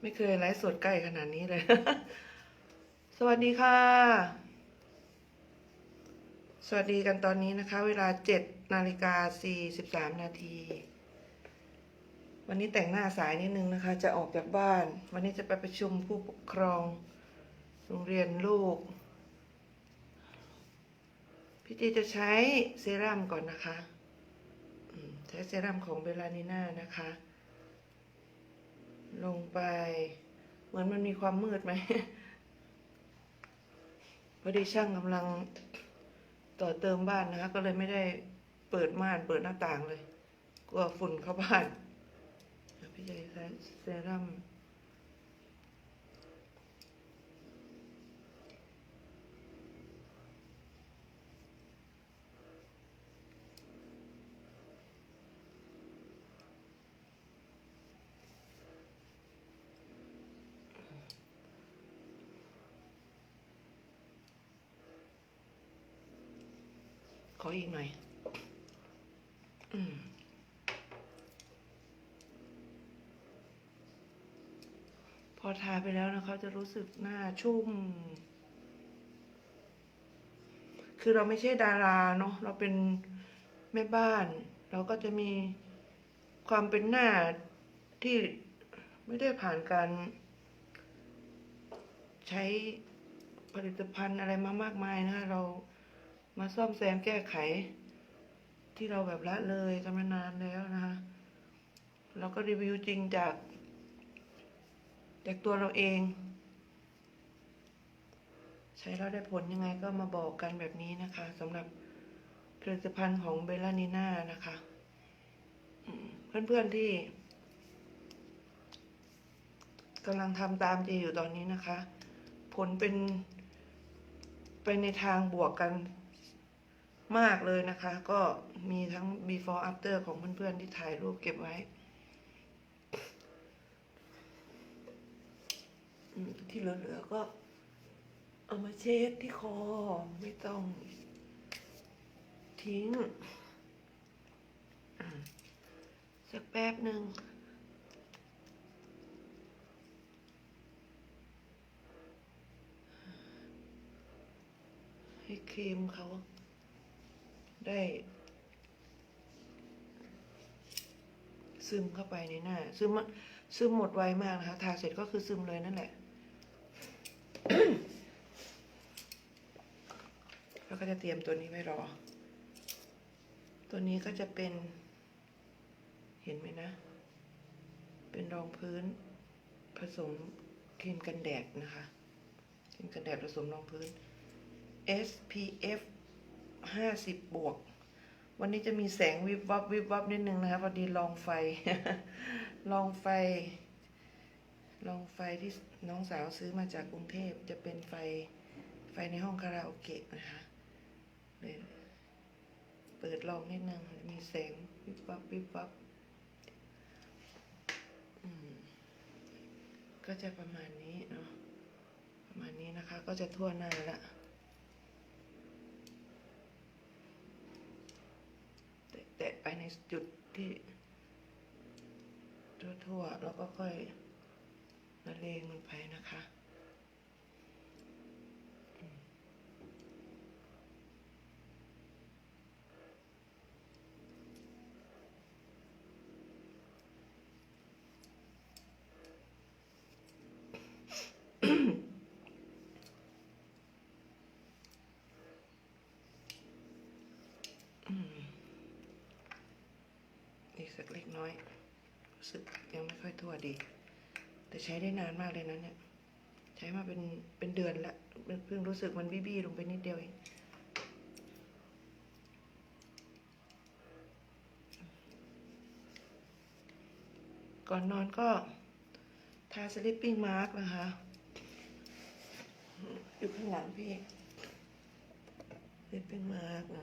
ไม่เคยไลฟ์สดใกล้ขนาดนี้เลย สวัสดีค่ะ สวัสดีกันตอนนี้นะคะ เวลาเจ็ดนาฬิกาสี่สิบสามนาที วันนี้แต่งหน้าสายนิดนึงนะคะ จะออกจากบ้าน วันนี้จะไปประชุมผู้ปกครอง โรงเรียนลูก พี่จีจะใช้เซรั่มก่อนนะคะ ช้เซรั่มของเบลานิน่านะคะ ลงไป เหมือนมันมีความมืดไหมพอดีช่างกำลังต่อเติมบ้านนะคะ ก็เลยไม่ได้เปิดม่านเปิดหน้าต่างเลย กลัวฝุ่นเข้าบ้านเดี๋ยวพี่ใช้เซรั่ม อีกหน่อย อืมพอทาไปแล้วนะคะจะรู้สึกหน้าชุ่ม คือเราไม่ใช่ดาราเนาะเราเป็นแม่บ้าน เราก็จะมีความเป็นหน้าที่ไม่ได้ผ่านการใช้ผลิตภัณฑ์อะไรมามากมายนะคะเรา มาซ่อมแซมแก้ไข ที่เราแบบละเลยกันมานานแล้วนะคะเราก็รีวิวจริงจาก จากตัวเราเอง ใช้แล้วได้ผลยังไงก็มาบอกกันแบบนี้นะคะสำหรับผลิตภัณฑ์ของเบลลานีน่านะคะอืมเพื่อนๆที่กำลังทำตามเจอยู่ตอนนี้นะคะ ผลเป็นไปในทางบวกกัน มากเลยนะคะ ก็มีทั้ง before after ของเพื่อนๆที่ถ่ายรูปเก็บไว้ ที่เหลือๆก็ เอามาเช็ดที่คอไม่ต้อง ทิ้ง สักแป๊บหนึ่งให้ครีมเขา ได้ ซึมเข้าไปในหน้า ซึมซึมหมดไวมากนะคะทาเสร็จก็คือซึมเลยนั่นแหละแล้วก็จะเตรียมตัวนี้ไว้รอ ตัวนี้ก็จะเป็น เห็นไหมนะ เป็นรองพื้นผสมครีมกันแดดนะคะครีมกันแดดผสมรองพื้น SPF ห้าสิบบวก วันนี้จะมีแสงวิบวับวิบวับนิดนึงนะคะพอดีลองไฟ ลองไฟ ลองไฟที่น้องสาวซื้อมาจากกรุงเทพจะเป็นไฟไฟในห้องคาราโอเกะนะคะเลยเปิดลองนิดนึง มีแสงวิบวับวิบวับก็จะประมาณนี้เนาะประมาณนี้นะคะ ก็จะทั่วหน้าละ แตะไปในจุดที่ ทั่วๆ แล้วก็ค่อยละเลงลงไปนะคะอืมอีกสักเล็กน้อย รู้สึก ยังไม่วดี แต่ใช้ได้นานมากเลยนะเนี่ย ใช้มาเป็นเป็นเดือนละเพิ่งรู้สึกมันบี้ๆลงไปนิดเดียวเองก่อนนอนก็ทาสลิปปิ้งมาร์กนะคะ อยู่ข้างหลังพี่สลิปปิ้งมาร์กนะ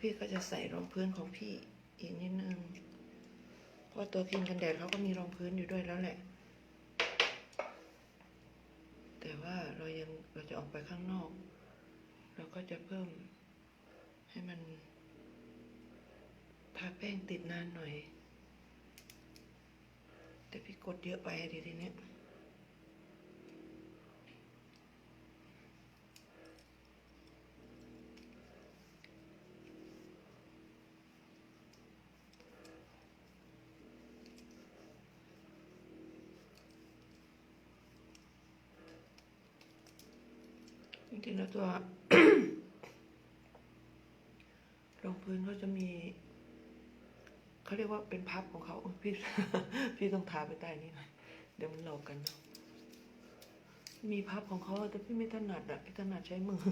พี่ก็จะใส่รองพื้นของพี่อีกนิดนึง เพราะตัวครีมกันแดดเขาก็มีรองพื้นอยู่ด้วยแล้วแหละ แต่ว่าเรายังเราจะออกไปข้างนอก เราก็จะเพิ่มให้มันทาแป้งติดนานหน่อย แต่พี่กดเยอะไปดีทีเนี้ย ตัวรองพื้นเขาจะมีเขาเรียกว่าเป็นพับของเขาพี่พี่ต้องทาไปใต้นี้หน่อยเดี๋ยวมันหลอกกัน มีพับของเขาแต่พี่ไม่ถนัดอะพี่ถนัดใช้มือ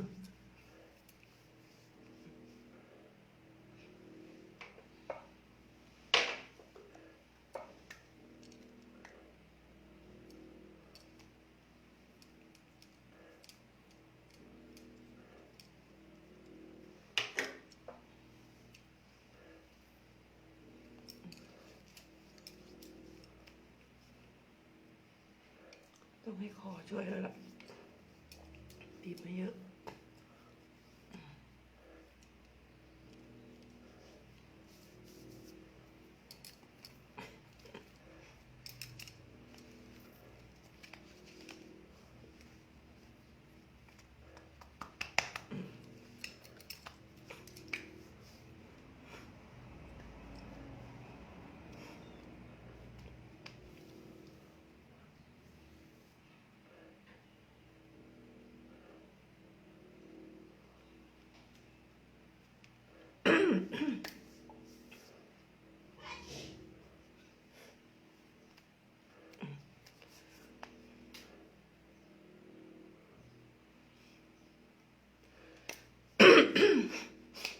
ช่วยแล้วล่ะบีบมาเยอะ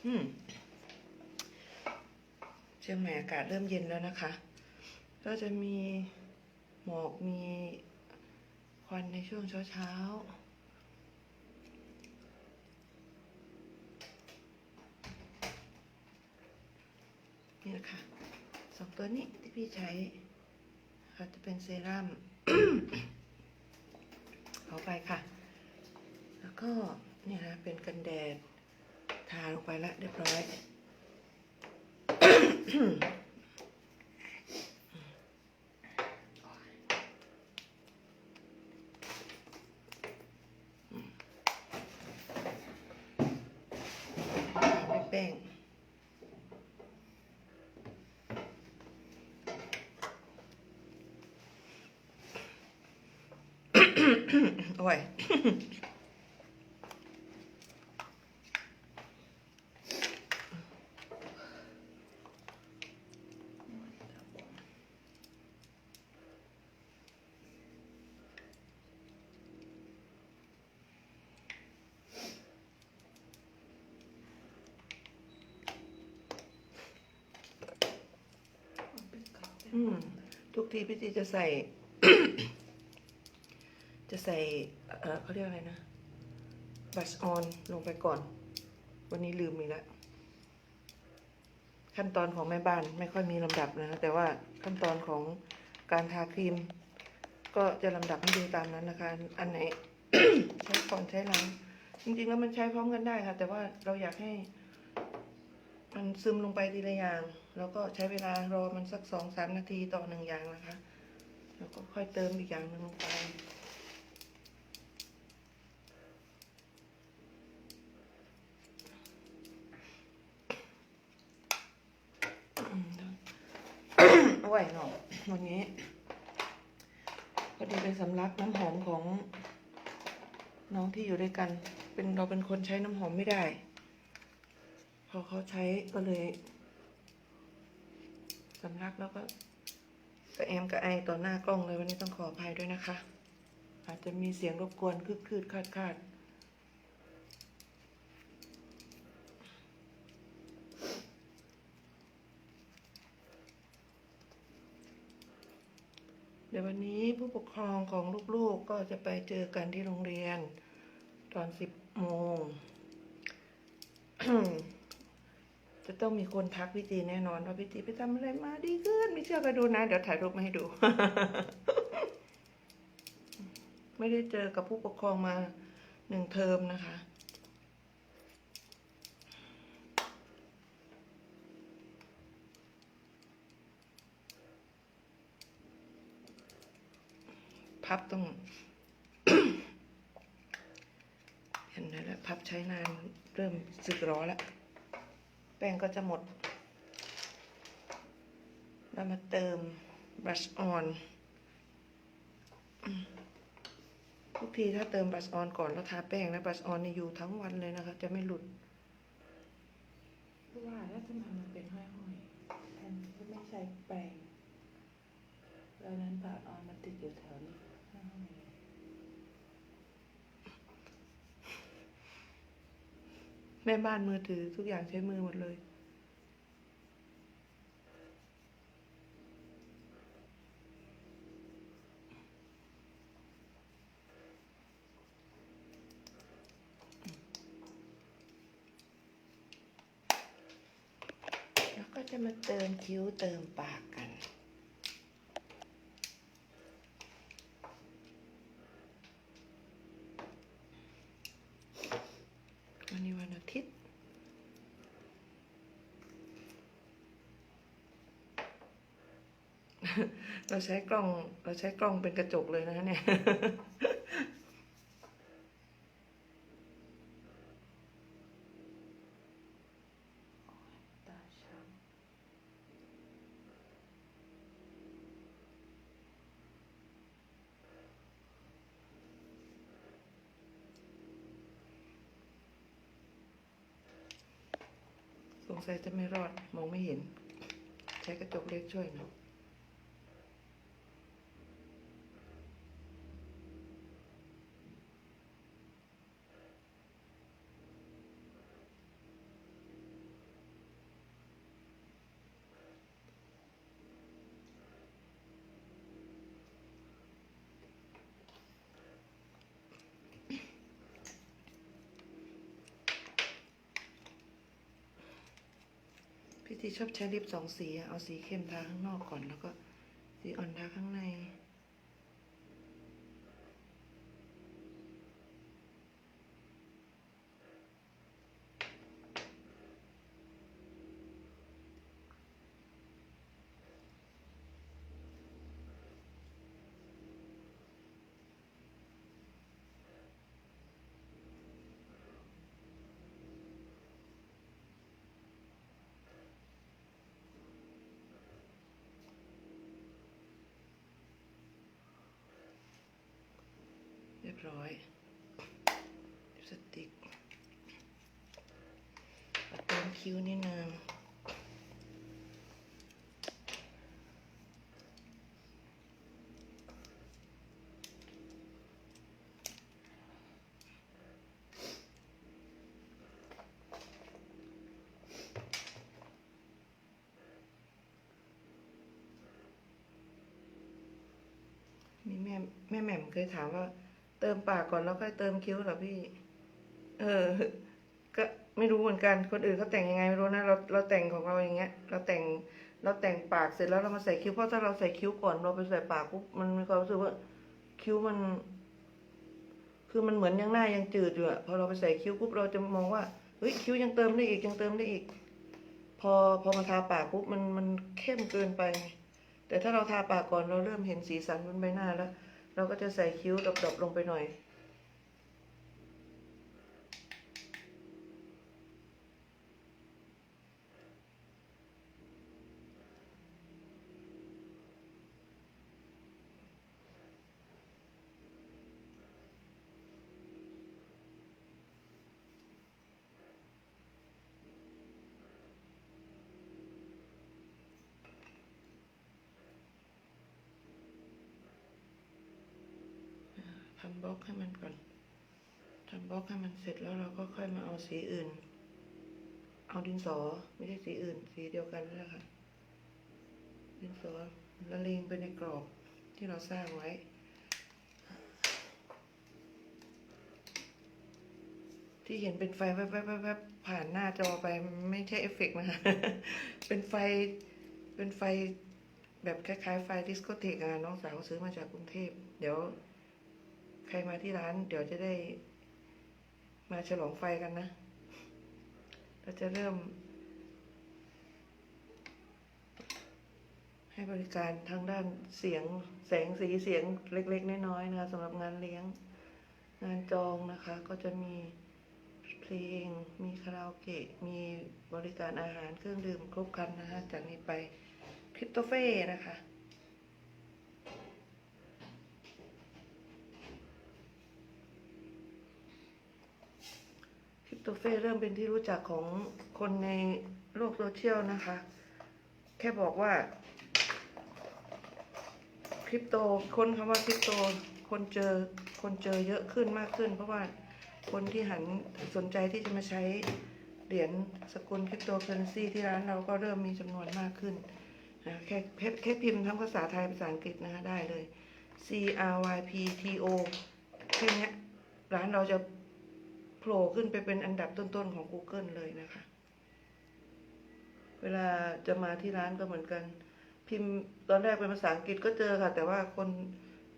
อืมเชียงใหม่อากาศเริ่มเย็นแล้วนะคะ ก็จะมีหมอกมีควันในช่วงเช้าๆนี่นะคะสองตัวนี้ที่พี่ใช้ค่ะจะเป็นเซรั่มเอาไปค่ะ แล้วก็เนี่ยนะเป็นกันแดด ทาลงไปแล้วเรียบร้อยแป้งโอ้ย อืม ทีพี่จีจะใส่ จะใส่ เออเขาเรียกอะไรนะบัชออนลงไปก่อน วันนี้ลืมอีกแล้วขั้นตอนของแม่บ้านไม่ค่อยมีลำดับนะแต่ว่าขั้นตอนของการทาครีม ก็จะลำดับให้ดูตามนั้นนะคะ อันไหนใช้ก่อนใช้หลัง จริงๆแล้วมันใช้พร้อมกันได้ค่ะ แต่ว่าเราอยากให้ มันซึมลงไปทีละอย่าง แล้วก็ใช้เวลารอมันสักสองสามนาทีต่อหนึ่งอย่างนะคะ แล้วก็ค่อยเติมอีกอย่างหนึ่งลงไปเอาไว้หน่อยวันนี้พอดีเป็นสำลักน้ำหอมของน้องที่อยู่ด้วยกัน เป็นเราเป็นคนใช้น้ำหอมไม่ได้ พอเขาใช้ก็เลย สำลักแล้วก็กระแอมกระไอต่อหน้ากล้องเลยวันนี้ต้องขออภัยด้วยนะคะ อาจจะมีเสียงรบกวนคืดคืดคาดคาดเดี๋ยววันนี้ผู้ปกครองของลูกๆก็จะไปเจอกันที่โรงเรียน ตอนสิบโมง จะต้องมีคนทักพี่ตีแน่นอนว่าพี่ตีไปทำอะไรมาดีขึ้นไม่เชื่อก็ดูนะ เดี๋ยวถ่ายรูปมาให้ดู ไม่ได้เจอกับผู้ปกครองมาหนึ่งเทอมนะคะ พับต้องเห็นแล้วพับใช้นานเริ่มสึกร้อแล้ว แป้งก็จะหมด เรามาเติมบรัชออนทุกทีถ้าเติมบรัชออนก่อนแล้วทาแป้งนะบรัชออนนี่อยู่ทั้งวันเลยนะคะ จะไม่หลุดว่าแล้วทำไมมันเป็นห้อยๆแทนที่ไม่ใช้แปรงแล้วนั้นบาดออนมันติดอยู่แถวนี้ห้อยๆ แม่บ้านมือถือทุกอย่างใช้มือหมดเลย แล้วก็จะมาเติมคิ้วเติมปากกัน วันนี้วันอาทิตย์ เราใช้กล้อง เราใช้กล้องเป็นกระจกเลยนะเนี่ยสงสัยจะไม่รอด มองไม่เห็น ใช้กระจกเล็กช่วยหน่อย ชอบใช้ลิปสองสีอะเอาสีเข้มทาข้างนอกก่อนแล้วก็สีอ่อนทาข้างใน ร้อยสติกเติมคิ้วนิดนึงมีแม่แม่แหม่มเคยถามว่า เติมปากก่อนแล้วค่อยเติมคิ้วเหรอพี่ เออ ก็ไม่รู้เหมือนกัน คนอื่นเขาแต่งยังไงไม่รู้นะ เราเราแต่งของเราอย่างเงี้ย เราแต่งเราแต่งปากเสร็จแล้วเรามาใส่คิ้ว เพราะถ้าเราใส่คิ้วก่อนเราไปใส่ปากปุ๊บมันมีความรู้สึกว่า คิ้วมัน คือมันเหมือนยังหน้ายังจืดอยู่อะพอเราไปใส่คิ้วปุ๊บเราจะมองว่าเฮ้ยคิ้วยังเติมได้อีกยังเติมได้อีก พอพอมาทาปากปุ๊บมันมันเข้มเกินไป แต่ถ้าเราทาปากก่อนเราเริ่มเห็นสีสันบนใบหน้าแล้ว เราก็จะใส่คิ้วดบๆลงไปหน่อย ทำบล็อกให้มันก่อนทำบล็อกให้มันเสร็จแล้วเราก็ค่อยมาเอาสีอื่น เอาดินสอไม่ใช่สีอื่น สีเดียวกันนั่นแหละค่ะ ดินสอละเลงไปในกรอบที่เราสร้างไว้ที่เห็นเป็นไฟแวบๆผ่านหน้าจอไปไม่ใช่เอฟเฟกต์นะคะ เป็นไฟ เป็นไฟแบบคล้ายๆไฟดิสโกเทกอะน้องสาวซื้อมาจากกรุงเทพ เดี๋ยว ใครมาที่ร้าน เดี๋ยวจะได้มาฉลองไฟกันนะ เราจะเริ่ม ให้บริการทางด้านเสียงแสงสีเสียงเล็ก ๆ น้อยๆนะคะสำหรับงานเลี้ยง งานจองนะคะ ก็จะมีเพลง มีคาราโอเกะ มีบริการอาหารเครื่องดื่มครบครันนะคะจากนี้ไปคริปโตเฟ่นะคะ คริปโตเฟ่เริ่มเป็นที่รู้จักของคนในโลกโซเชียลนะคะ แค่บอกว่าคริปโตค้นคำว่าคริปโต คนเจอคนเจอเยอะขึ้นมากขึ้น เพราะว่าคนที่หันสนใจที่จะมาใช้เหรียญสกุลคริปโตเคอเรนซีที่ร้านเราก็เริ่มมีจำนวนมากขึ้นนะแค่แค่พิมพ์ทั้งภาษาไทยภาษาอังกฤษนะคะได้เลย C R Y P T O แค่นี้ร้านเราจะ ผล่ขึ้นไปเป็นอันดับต้นๆของ Google เลยนะคะ เวลาจะมาที่ร้านก็เหมือนกัน พิมพ์ตอนแรกเป็นภาษาอังกฤษก็เจอค่ะ แต่ว่าคน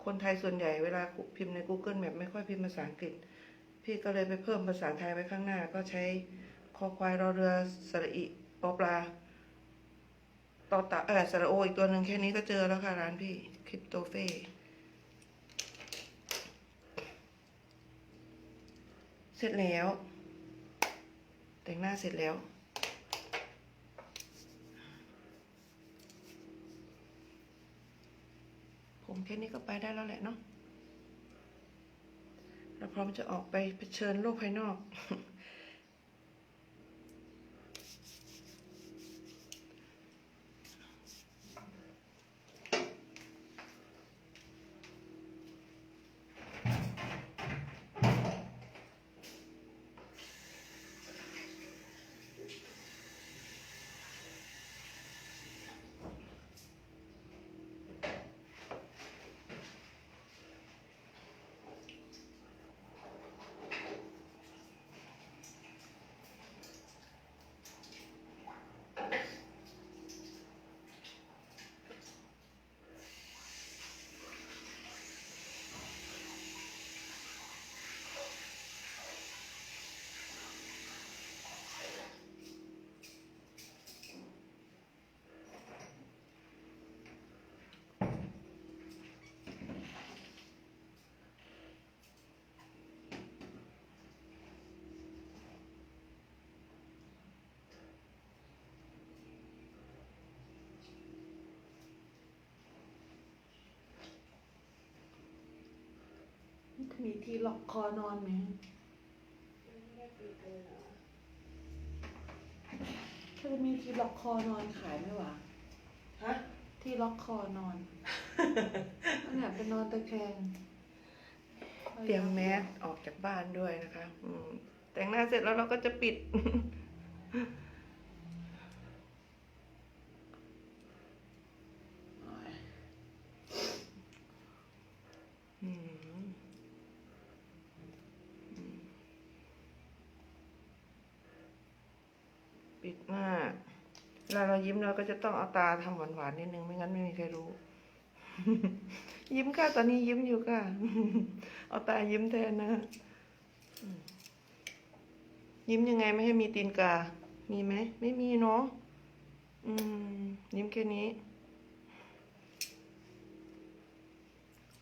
คนไทยส่วนใหญ่เวลาพิมพ์ใน Google Map ไม่ค่อยพิมพ์ภาษาอังกฤษ พี่ก็เลยไปเพิ่มภาษาไทยไว้ข้างหน้า ก็ใช้คอควายรอเรือสระอิปอปลาต่อตาเออสระโออีกตัวหนึ่งแค่นี้ก็เจอแล้วค่ะร้านพี่คริปโตเฟ่ เสร็จแล้ว แต่งหน้าเสร็จแล้ว ผมแค่นี้ก็ไปได้แล้วแหละเนาะเราพร้อมจะออกไปเผชิญโลกภายนอก มีที่ล็อกคอนอนไหมถ้าจะมีที่ล็อกคอนอนขายไหมวะ ฮะ ที่ล็อกคอนอนอันเนี้ยเป็นนอนตะแคง เตรียมแมสออกจากบ้านด้วยนะคะอืมแต่งหน้าเสร็จแล้วเราก็จะปิดอื เวลาเรายิ้มเราก็จะต้องเอาตาทำหวานๆนิดนึงไม่งั้นไม่มีใครรู้ ยิ้มค่ะตอนนี้ยิ้มอยู่ค่ะ เอาตายิ้มแทนนะยิ้มยังไงไม่ให้มีตีนกา มีไหมไม่มีเนาะอืม ยิ้มแค่นี้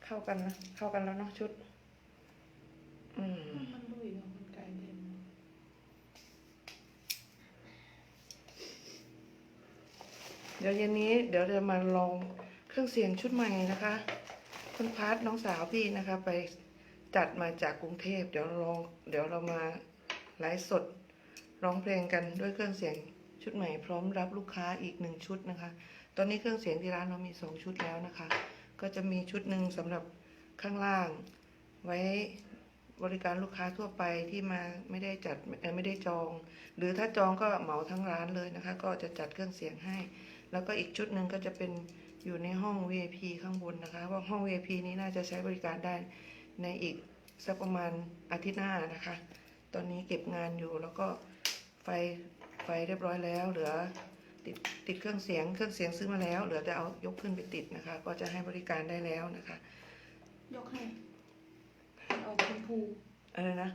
เข้ากันนะเข้ากันแล้วเนาะชุด อืม มันลุยเนาะมันไกลเต็ม เดี๋ยวเย็นนี้เดี๋ยวจะมาลองเครื่องเสียงชุดใหม่นะคะคุณพาร์ทน้องสาวพี่นะคะ ไปจัดมาจากกรุงเทพ เดี๋ยวลอง เดี๋ยวเรามาไลฟ์สดร้องเพลงกันด้วยเครื่องเสียงชุดใหม่พร้อมรับลูกค้าอีกหนึ่งชุดนะคะ ตอนนี้เครื่องเสียงที่ร้านเรามีสองชุดแล้วนะคะ ก็จะมีชุดหนึ่งสำหรับข้างล่าง ไว้บริการลูกค้าทั่วไปที่มาไม่ได้จัดไม่ได้จอง หรือถ้าจองก็เหมาทั้งร้านเลยนะคะ ก็จะจัดเครื่องเสียงให้ แล้วก็อีกชุดหนึ่งก็จะเป็นอยู่ในห้อง VIP ข้างบนนะคะว่าห้อง VIP นี้น่าจะใช้บริการได้ในอีกสักประมาณอาทิตย์หน้านะคะ ตอนนี้เก็บงานอยู่แล้วก็ไฟไฟเรียบร้อยแล้ว เหลือติดติดเครื่องเสียงเครื่องเสียงซื้อมาแล้ว เหลือแต่เอายกขึ้นไปติดนะคะ ก็จะให้บริการได้แล้วนะคะ ยกให้มันออกชมพูอะไรนะ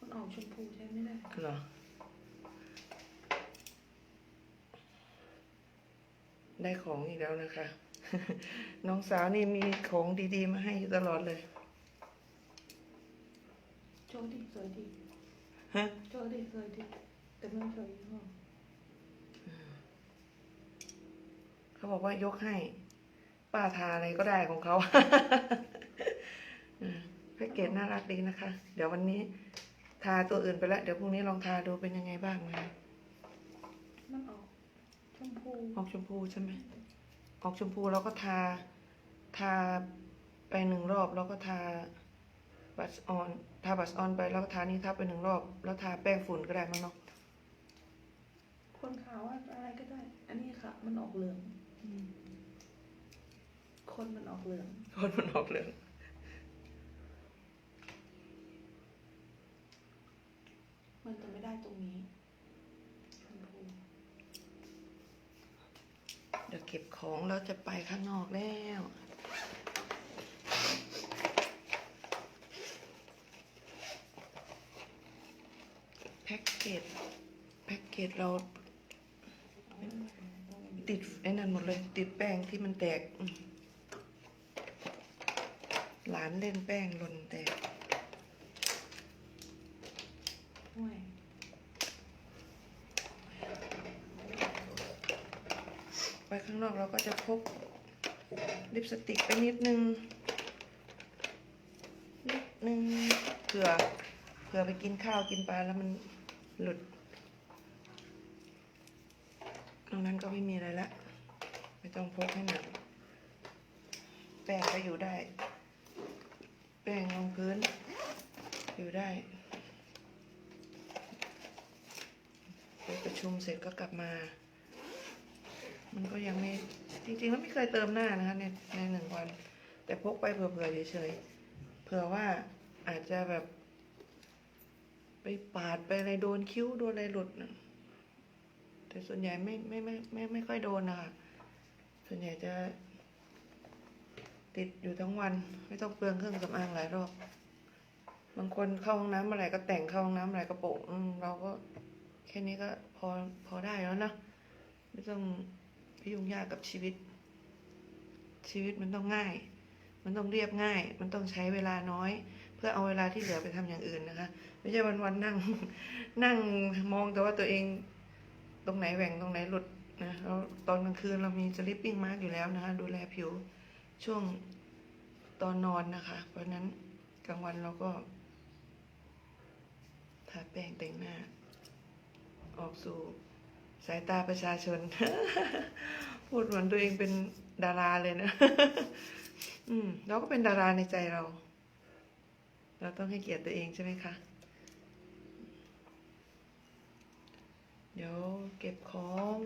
มันออกชมพูใช้ไม่ได้เหรอ ได้ของอีกแล้วนะคะ น้องสาวนี่มีของดี ๆ มาให้อยู่ตลอดเลย โชว์ดิสวยดีฮะโชว์ดิสวยดีแต่ไม่สวยยี่ห้อเขาบอกว่ายกให้ป้าทาอะไรก็ได้ของเขาอืมแพ็กเกจน่ารักดีนะคะ เดี๋ยววันนี้ทาตัวอื่นไปแล้ว เดี๋ยวพรุ่งนี้ลองทาดูเป็นยังไงบ้างนะคะมันออกช มพูออกชมพูใช่ไหมออกชมพูแล้วก็ทา ทาไปหนึ่งรอบแล้วก็ทาบัสออน ทาบัสออนไปแล้วก็ทานี้ทับไปหนึ่งรอบ แล้วทาแป้งฝุ่นก็ได้มั้งเนาะคนขาวว่าอะไรก็ได้ อันนี้ค่ะ มันออกเหลืองคนมันออกเหลืองคนมันออกเหลืองมันจะไม่ได้ตรงนี้ชมพู เดี๋ยวเก็บของแล้วจะไปข้างนอกแล้ว แพ็กเกจแพ็กเกจเรา ติดไอ้นั่นหมดเลย ติดแป้งที่มันแตก หลานเล่นแป้งหล่นแตก ห้วย ไปข้าง นอกเราก็จะพกลิปสติกไปนิดนึง นิดนึงเผื่อเผื่อไปกินข้าวกินปลาแล้วมันหลุดนอกนั้นก็ไม่มีอะไรละ ไม่ต้องพกให้หนักแป้งก็อยู่ได้ แป้งรองพื้น อยู่ได้ไปประชุมเสร็จก็กลับมา มันก็ยังไม่จริงๆแล้วไม่เคยเติมหน้านะคะในในหนึ่งวัน แต่พกไปเผื่อๆเฉยๆเผื่อว่าอาจจะแบบ ไปปาดไปอะไรโดนคิ้วโดนอะไรหลุดนะแต่ส่วนใหญ่ไม่ไม่ไม่ไม่ไม่ค่อยโดนนะคะส่วนใหญ่จะ ติดอยู่ทั้งวัน ไม่ต้องเปลืองเครื่องสำอางหลายรอบบางคนเข้าห้องน้ำเมื่อไรก็แต่งเข้าห้องน้ำเมื่อไรก็โปะเราก็แค่นี้ก็พอพอได้แล้วนะไม่ต้อง ไปยุ่งยากกับชีวิต ชีวิตมันต้องง่าย มันต้องเรียบง่าย มันต้องใช้เวลาน้อย เพื่อเอาเวลาที่เหลือไปทำอย่างอื่นนะคะ ไม่ใช่วันวันนั่ง นั่งมองแต่ว่าตัวเอง ตรงไหนแหว่งตรงไหนหลุดนะแล้วตอนกลางคืนเรามีสลิปปิ้งมาร์กอยู่แล้วนะคะ ดูแลผิวช่วงตอนนอนนะคะ เพราะฉะนั้นกลางวันเราก็ทาแป้งแต่งหน้า ออกสู่ สายตาประชาชน พูดเหมือนตัวเองเป็นดาราเลยนะ อืม เราก็เป็นดาราในใจเรา เราต้องให้เกียรติตัวเองใช่ไหมคะ เดี๋ยวเก็บของ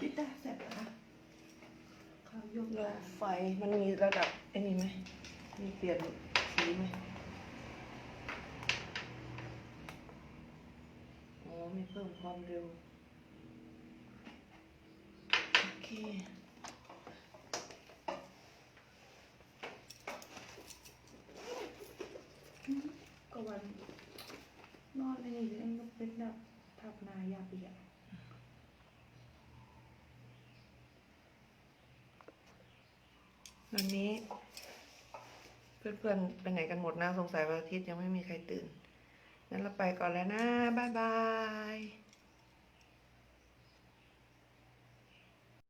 พี่ตาแสบค่ะเขายกเราตาไฟมันมีระดับไอ้นี่ไหมมีเปลี่ยนสีไหมอ๋อมีเพิ่มความเร็ว โอเคก็วันนอนในนี้เองก็เป็นแบบทับนายาเปียก วันนี้ เพื่อนๆไปไหนกันหมดนะ สงสัยวันอาทิตย์ยังไม่มีใครตื่น งั้นเราไปก่อนแล้วนะ บ๊ายบาย